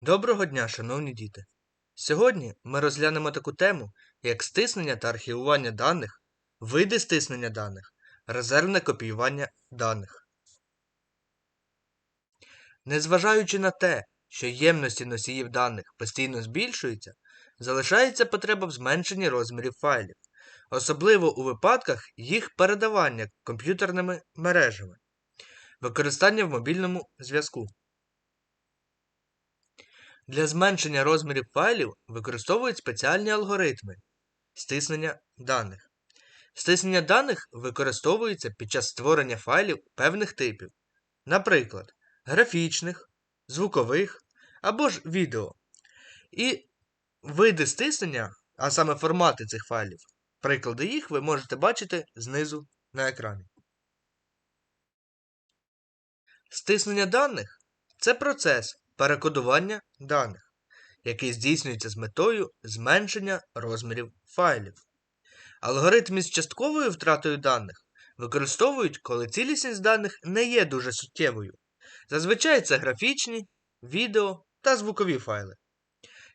Доброго дня, шановні діти! Сьогодні ми розглянемо таку тему, як стиснення та архівування даних, види стиснення даних, резервне копіювання даних. Незважаючи на те, що ємності носіїв даних постійно збільшуються, залишається потреба в зменшенні розмірів файлів, особливо у випадках їх передавання комп'ютерними мережами, використання в мобільному зв'язку. Для зменшення розмірів файлів використовують спеціальні алгоритми стиснення даних. Стиснення даних використовується під час створення файлів певних типів, наприклад, графічних, звукових або ж відео. І види стиснення, а саме формати цих файлів, приклади їх ви можете бачити знизу на екрані. Стиснення даних це процес перекодування даних, який здійснюється з метою зменшення розмірів файлів. Алгоритм із частковою втратою даних використовують, коли цілісність даних не є дуже суттєвою. Зазвичай це графічні, відео та звукові файли.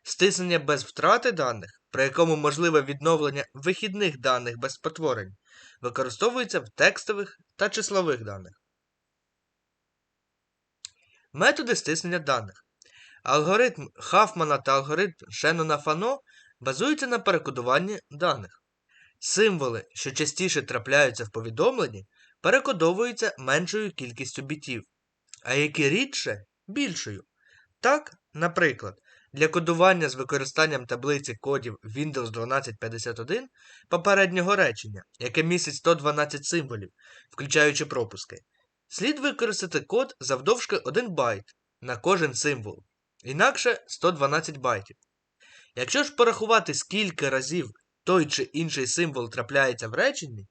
Стиснення без втрати даних, при якому можливе відновлення вихідних даних без спотворень, використовується в текстових та числових даних. Методи стиснення даних. Алгоритм Хафмана та алгоритм Шеннона Фано базуються на перекодуванні даних. Символи, що частіше трапляються в повідомленні, перекодовуються меншою кількістю бітів, а які рідше більшою. Так, наприклад, для кодування з використанням таблиці кодів Windows 1251 попереднього речення, яке містить 112 символів, включаючи пропуски, слід використати код завдовжки 1 байт на кожен символ, інакше 112 байтів. Якщо ж порахувати, скільки разів той чи інший символ трапляється в реченні,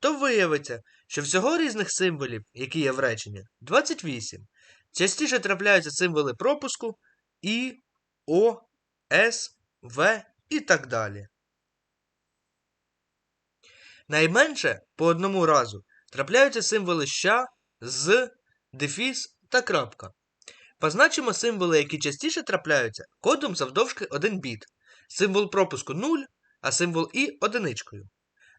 то виявиться, що всього різних символів, які є в реченні, 28. Частіше трапляються символи пропуску І, О, С, В і так далі. Найменше по одному разу трапляються символи ща, з, дефіс та крапка. Позначимо символи, які частіше трапляються, кодом завдовжки 1 біт, символ пропуску 0, а символ І одиничкою.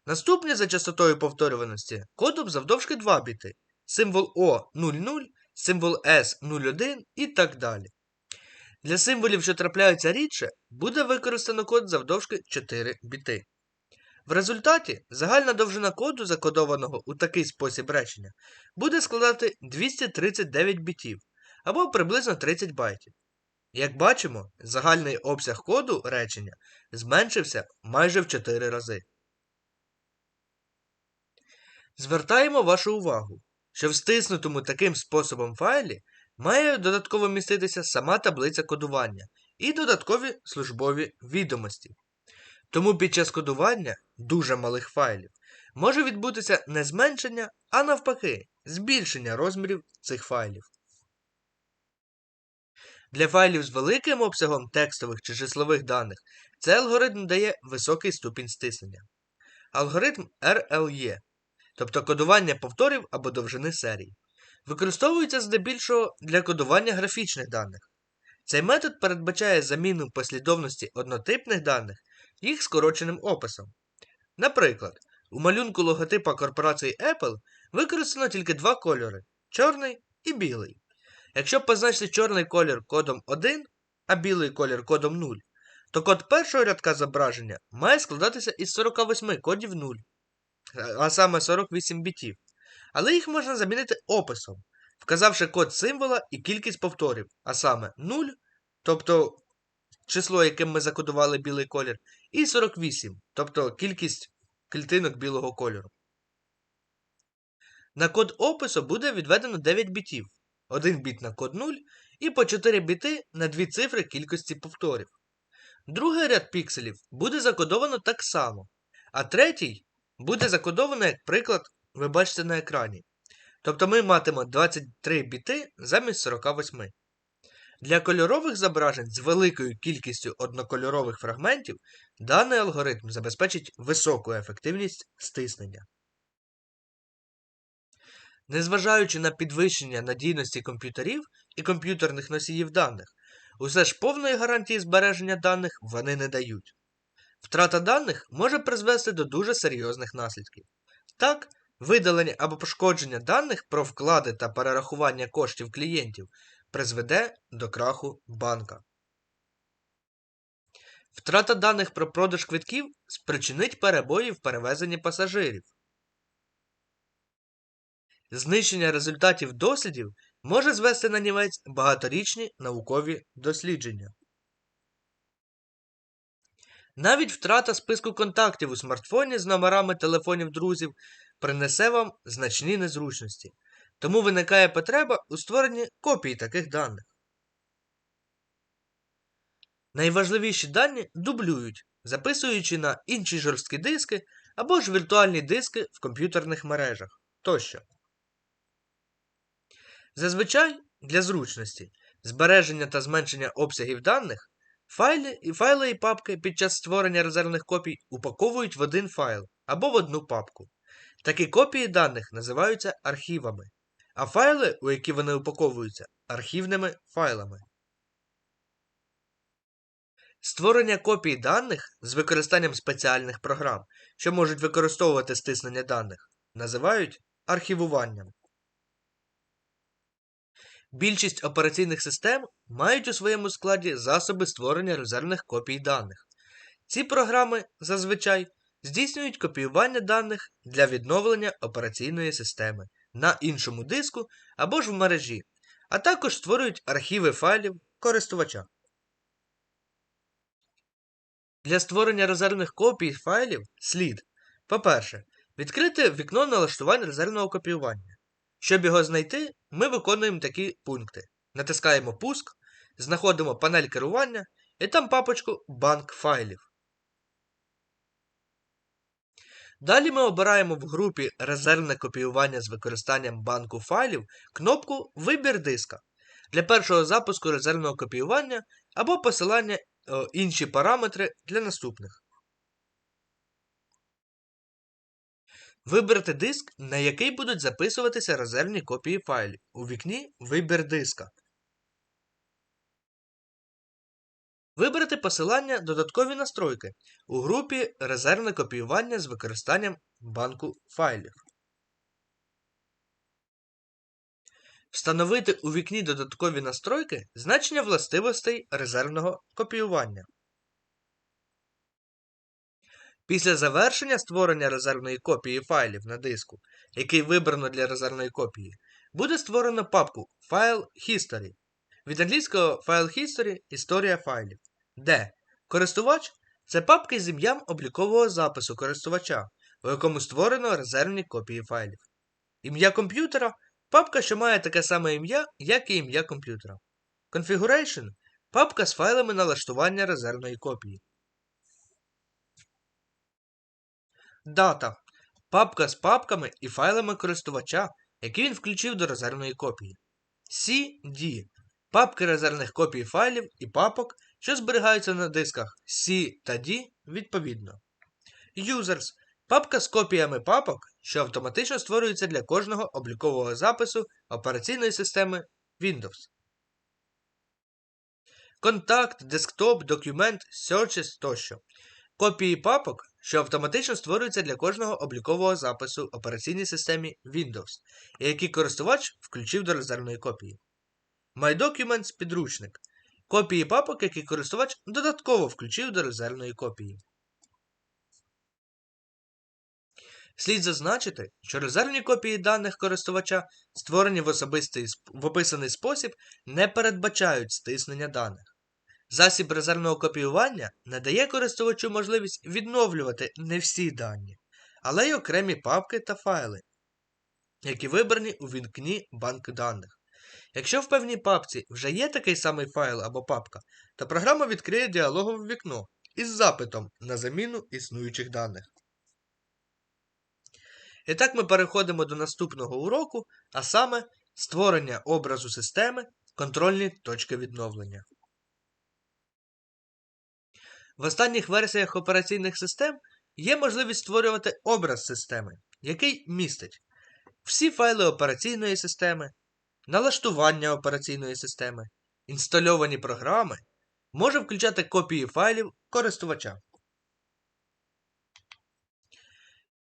Наступні за частотою повторюваності кодом завдовжки 2 біти, символ О 00, символ С 01 і так далі. Для символів, що трапляються рідше, буде використано код завдовжки 4 біти. В результаті загальна довжина коду, закодованого у такий спосіб речення, буде складати 239 бітів або приблизно 30 байтів. Як бачимо, загальний обсяг коду речення зменшився майже в 4 рази. Звертаємо вашу увагу, що в стиснутому таким способом файлі має додатково міститися сама таблиця кодування і додаткові службові відомості. Тому під час кодування дуже малих файлів може відбутися не зменшення, а навпаки, збільшення розмірів цих файлів. Для файлів з великим обсягом текстових чи числових даних цей алгоритм дає високий ступінь стиснення. Алгоритм RLE, тобто кодування повторів або довжини серій, використовується здебільшого для кодування графічних даних. Цей метод передбачає заміну послідовності однотипних даних їх скороченим описом. Наприклад, у малюнку логотипа корпорації Apple використано тільки два кольори чорний і білий. Якщо позначити чорний колір кодом 1, а білий колір кодом 0, то код першого рядка зображення має складатися із 48 кодів 0, а саме 48 бітів. Але їх можна замінити описом, вказавши код символа і кількість повторів, а саме 0, тобто число, яким ми закодували білий колір, і 48, тобто кількість клітинок білого кольору. На код опису буде відведено 9 бітів, 1 біт на код 0 і по 4 біти на 2 цифри кількості повторів. Другий ряд пікселів буде закодовано так само, а третій буде закодовано, як приклад, ви бачите на екрані. Тобто ми матимемо 23 біти замість 48. Для кольорових зображень з великою кількістю однокольорових фрагментів даний алгоритм забезпечить високу ефективність стиснення. Незважаючи на підвищення надійності комп'ютерів і комп'ютерних носіїв даних, Усе ж повної гарантії збереження даних вони не дають. Втрата даних може призвести до дуже серйозних наслідків. Так, видалення або пошкодження даних про вклади та перерахування коштів клієнтів призведе до краху банка. Втрата даних про продаж квитків спричинить перебої в перевезенні пасажирів. Знищення результатів дослідів може звести на німець багаторічні наукові дослідження. Навіть втрата списку контактів у смартфоні з номерами телефонів друзів принесе вам значні незручності, тому виникає потреба у створенні копій таких даних. Найважливіші дані дублюють, записуючи на інші жорсткі диски або ж віртуальні диски в комп'ютерних мережах тощо. Зазвичай для зручності збереження та зменшення обсягів даних файли і файли і папки під час створення резервних копій упаковують в один файл або в одну папку. Такі копії даних називаються архівами, а файли, у які вони упаковуються, архівними файлами. Створення копій даних з використанням спеціальних програм, що можуть використовувати стиснення даних, називають архівуванням. Більшість операційних систем мають у своєму складі засоби створення резервних копій даних. Ці програми зазвичай здійснюють копіювання даних для відновлення операційної системи на іншому диску або ж в мережі, а також створюють архіви файлів користувача. Для створення резервних копій файлів слід, по-перше, відкрити вікно налаштувань резервного копіювання. Щоб його знайти, ми виконуємо такі пункти. Натискаємо Пуск, знаходимо панель керування і там папочку Банк файлів. Далі ми обираємо в групі Резервне копіювання з використанням банку файлів кнопку Вибір диска для першого запуску резервного копіювання або посилання о, інші параметри для наступних. Вибрати диск, на який будуть записуватися резервні копії файлів у вікні Вибір диска. Вибрати посилання Додаткові настройки у групі Резервне копіювання з використанням банку файлів. Встановити у вікні Додаткові настройки значення властивостей резервного копіювання. Після завершення створення резервної копії файлів на диску, який вибрано для резервної копії, буде створено папку File History від англійського File History Історія файлів, де користувач це папки з ім'ям облікового запису користувача, у якому створено резервні копії файлів. Ім'я комп'ютера папка, що має таке саме ім'я, як і ім'я комп'ютера. Configuration папка з файлами налаштування резервної копії. Дата папка з папками і файлами користувача, які він включив до резервної копії. CD папки резервних копій файлів і папок, що зберігаються на дисках C та D відповідно. Users папка з копіями папок, що автоматично створюється для кожного облікового запису операційної системи Windows. Контакт, десктоп, документ, Searches тощо. Копії папок, що автоматично створюються для кожного облікового запису операційній системі Windows, які користувач включив до резервної копії. MyDocuments підручник. Копії папок, які користувач додатково включив до резервної копії. Слід зазначити, що резервні копії даних користувача, створені в особистий в описаний спосіб, не передбачають стиснення даних. Засіб резервного копіювання надає користувачу можливість відновлювати не всі дані, але й окремі папки та файли, які вибрані у вікні банк даних. Якщо в певній папці вже є такий самий файл або папка, то програма відкриє діалогове вікно із запитом на заміну існуючих даних. І так ми переходимо до наступного уроку, а саме створення образу системи, контрольні точки відновлення. В останніх версіях операційних систем є можливість створювати образ системи, який містить всі файли операційної системи, налаштування операційної системи, інстальовані програми може включати копії файлів користувача.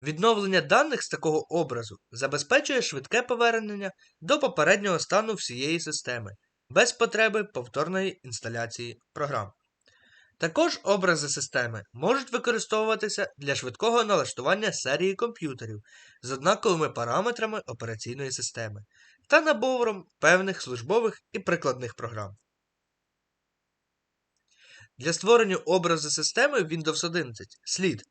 Відновлення даних з такого образу забезпечує швидке повернення до попереднього стану всієї системи без потреби повторної інсталяції програм. Також образи системи можуть використовуватися для швидкого налаштування серії комп'ютерів з однаковими параметрами операційної системи та набором певних службових і прикладних програм. Для створення образу системи Windows 11 слід,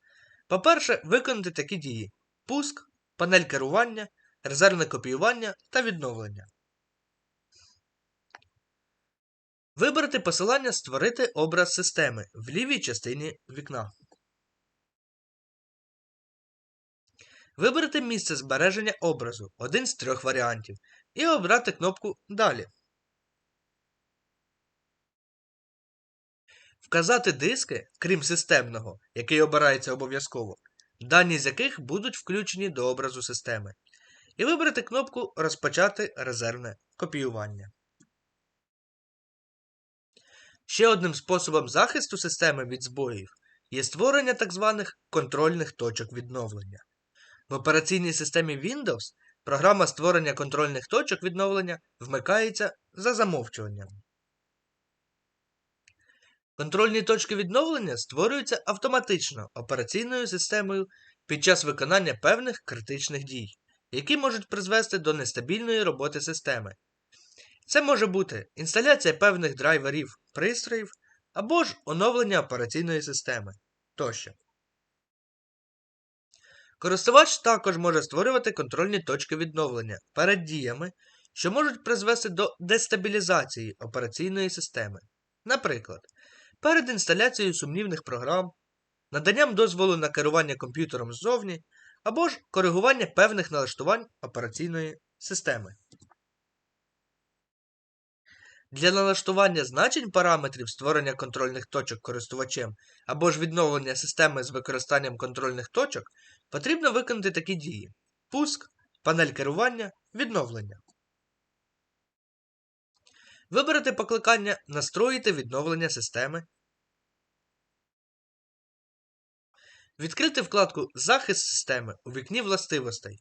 по-перше, виконати такі дії: пуск, панель керування, резервне копіювання та відновлення. Вибрати посилання Створити образ системи в лівій частині вікна. Вибрати місце збереження образу один з трьох варіантів і обрати кнопку Далі. Вказати диски, крім системного, який обирається обов'язково, дані з яких будуть включені до образу системи. І вибрати кнопку Розпочати резервне копіювання. Ще одним способом захисту системи від збоїв є створення так званих контрольних точок відновлення. В операційній системі Windows програма створення контрольних точок відновлення вмикається за замовчуванням. Контрольні точки відновлення створюються автоматично операційною системою під час виконання певних критичних дій, які можуть призвести до нестабільної роботи системи. Це може бути інсталяція певних драйверів пристроїв або ж оновлення операційної системи тощо. Користувач також може створювати контрольні точки відновлення перед діями, що можуть призвести до дестабілізації операційної системи. Наприклад, перед інсталяцією сумнівних програм, наданням дозволу на керування комп'ютером ззовні, або ж коригування певних налаштувань операційної системи. Для налаштування значень параметрів створення контрольних точок користувачем або ж відновлення системи з використанням контрольних точок потрібно виконати такі дії: пуск, панель керування, відновлення. Виберете покликання Настроїти відновлення системи. Відкрити вкладку Захист системи у вікні властивостей.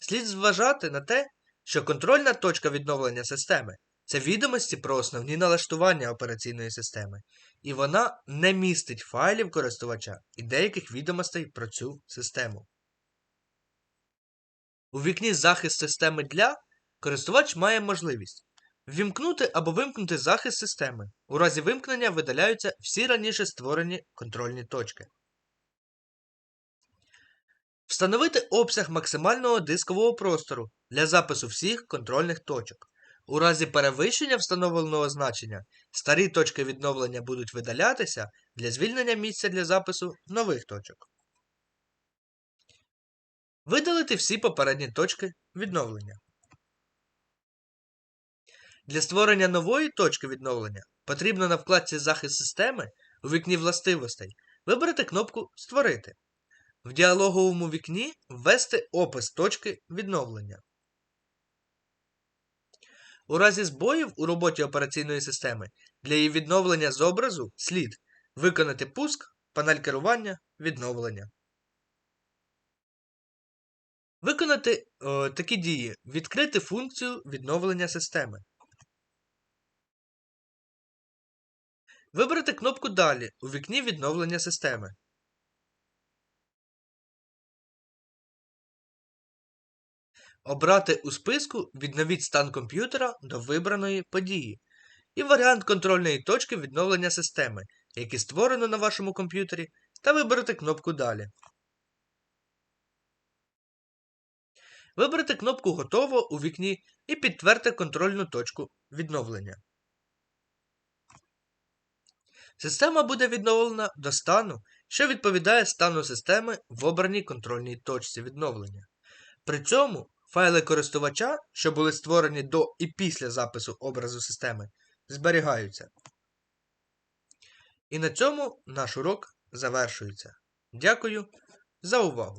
Слід зважати на те, що контрольна точка відновлення системи це відомості про основні налаштування операційної системи, і вона не містить файлів користувача і деяких відомостей про цю систему. У вікні Захист системи для користувач має можливість ввімкнути або вимкнути захист системи. У разі вимкнення видаляються всі раніше створені контрольні точки. Встановити обсяг максимального дискового простору для запису всіх контрольних точок. У разі перевищення встановленого значення старі точки відновлення будуть видалятися для звільнення місця для запису нових точок. Видалити всі попередні точки відновлення. Для створення нової точки відновлення потрібно на вкладці Захист системи у вікні властивостей вибрати кнопку Створити. В діалоговому вікні ввести опис точки відновлення. У разі збоїв у роботі операційної системи для її відновлення з образу слід виконати пуск, панель керування, відновлення. Виконати о, такі дії. Відкрити функцію відновлення системи. Вибрати кнопку Далі у вікні відновлення системи. Обрати у списку Відновіть стан комп'ютера до вибраної події і варіант контрольної точки відновлення системи, який створено на вашому комп'ютері, та вибрати кнопку Далі. Вибрати кнопку Готово у вікні і підтвердити контрольну точку відновлення. Система буде відновлена до стану, що відповідає стану системи в обраній контрольній точці відновлення. При цьому Файли користувача, що були створені до і після запису образу системи, зберігаються. І на цьому наш урок завершується. Дякую за увагу!